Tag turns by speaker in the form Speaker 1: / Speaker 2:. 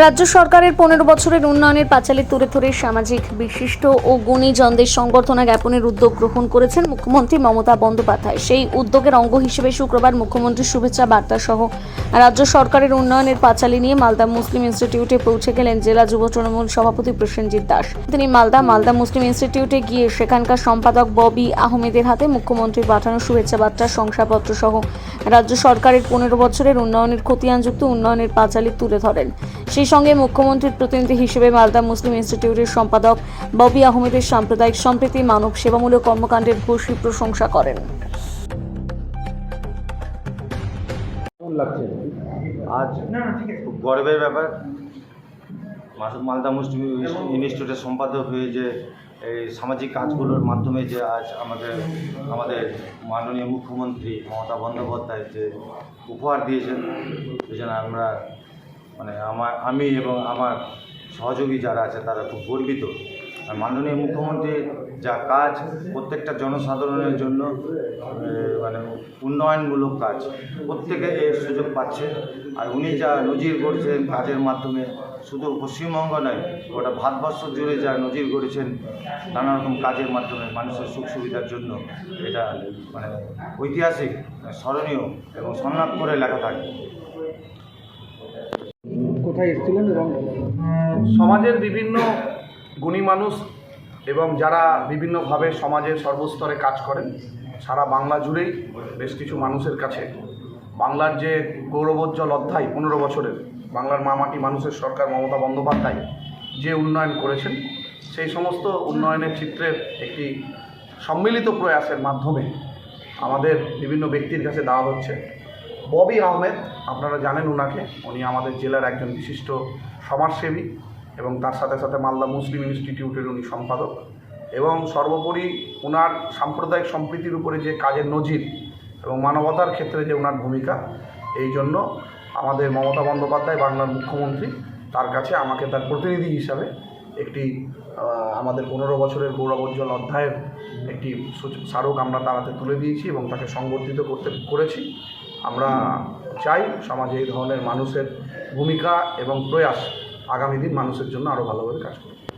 Speaker 1: রাজ্য সরকারের পনেরো বছরের উন্নয়নের পাঁচালী তুলে ধরে সামাজিক বিশিষ্ট ও গুণীজনদের সংবর্ধনা জ্ঞাপনের উদ্যোগ গ্রহণ করেছেন মুখ্যমন্ত্রী মমতা বন্দ্যোপাধ্যায়। সেই উদ্যোগের অঙ্গ হিসেবে শুক্রবার মুখ্যমন্ত্রীর শুভেচ্ছা বার্তা সহ রাজ্য সরকারের উন্নয়নের পাঁচালী নিয়ে মালদা মুসলিম ইনস্টিটিউটে পৌঁছে গেলেন জেলা যুব তৃণমূল সভাপতি প্রসেনজিৎ দাস। তিনি মালদা মালদা মুসলিম ইনস্টিটিউটে গিয়ে সেখানকার সম্পাদক ববি আহমেদের হাতে মুখ্যমন্ত্রীর পাঠানো শুভেচ্ছা বার্তা, শংসাপত্র সহ রাজ্য সরকারের পনেরো বছরের উন্নয়নের খতিয়ানযুক্ত উন্নয়নের পাঁচালী তুলে ধরেন। সেই সঙ্গে মুখ্যমন্ত্রীর প্রতিনিধি হিসেবে মালদা মুসলিম ইনস্টিটিউটের সম্পাদক ববি আহমেদের সাম্প্রদায়িক সম্প্রীতি মানব সেবামূলক কর্মকাণ্ডের ভূষী প্রশংসা করেন।
Speaker 2: আজ খুব গর্বের ব্যাপার। মালদা মুসলিম ইনস্টিটিউটের সম্পাদক হয়ে যে এই সামাজিক কাজগুলোর মাধ্যমে যে আজ আমাদের আমাদের মাননীয় মুখ্যমন্ত্রী মমতা বন্দ্যোপাধ্যায় যে উপহার দিয়েছেন ওই জন্য আমরা মানে আমার, আমি এবং আমার সহযোগী যারা আছে তারা খুব গর্বিত। মাননীয় মুখ্যমন্ত্রীর যা কাজ প্রত্যেকটা জনসাধারণের জন্য মানে উন্নয়নমূলক কাজ প্রত্যেকে এর সুযোগ পাচ্ছে। আর উনি যা নজির গড়ছেন কাজের মাধ্যমে শুধু পশ্চিমবঙ্গ নয় গোটা ভারতবর্ষ জুড়ে যা নজির গড়েছেন নানা রকম কাজের মাধ্যমে মানুষের সুখ সুবিধার জন্য এটা মানে ঐতিহাসিক স্মরণীয় এবং সম্মান করে লেখা থাকে।
Speaker 3: কোথায় এসেছিলেন এবং
Speaker 4: সমাজের বিভিন্ন গুণী মানুষ এবং যারা বিভিন্নভাবে সমাজের সর্বস্তরে কাজ করেন, সারা বাংলা জুড়েই বেশ কিছু মানুষের কাছে। বাংলার যে গৌরবোজ্জ্বল অধ্যায় পনেরো বছরের, বাংলার মামাটি মানুষের সরকার মমতা বন্দ্যোপাধ্যায় যে উন্নয়ন করেছেন, সেই সমস্ত উন্নয়নের চিত্রের একটি সম্মিলিত প্রয়াসের মাধ্যমে আমাদের বিভিন্ন ব্যক্তির কাছে দেওয়া হচ্ছে। ববি আহমেদ, আপনারা জানেন ওনাকে উনি আমাদের জেলার একজন বিশিষ্ট সমাজসেবী। এবং তার সাথে সাথে মালদা মুসলিম ইনস্টিটিউটের উনি সম্পাদক। এবং সর্বোপরি ওনার সাম্প্রদায়িক সম্প্রীতির উপরে যে কাজের নজির এবং মানবতার ক্ষেত্রে যে ওনার ভূমিকা, এই জন্য আমাদের মমতা বন্দ্যোপাধ্যায়, বাংলার মুখ্যমন্ত্রী, তার কাছে আমাকে তার প্রতিনিধি হিসাবে একটি আমাদের পনেরো বছরের গৌরবোজ্জ্বল অধ্যায়ের একটি স্মারক আমরা তার হাতে তুলে দিয়েছি এবং তাকে সংবর্ধিত করতে, করেছি। আমরা চাই সমাজে এই ধরনের মানুষের ভূমিকা এবং প্রয়াস আগামী দিন মানুষের জন্য আরও ভালোভাবে কাজ করবে।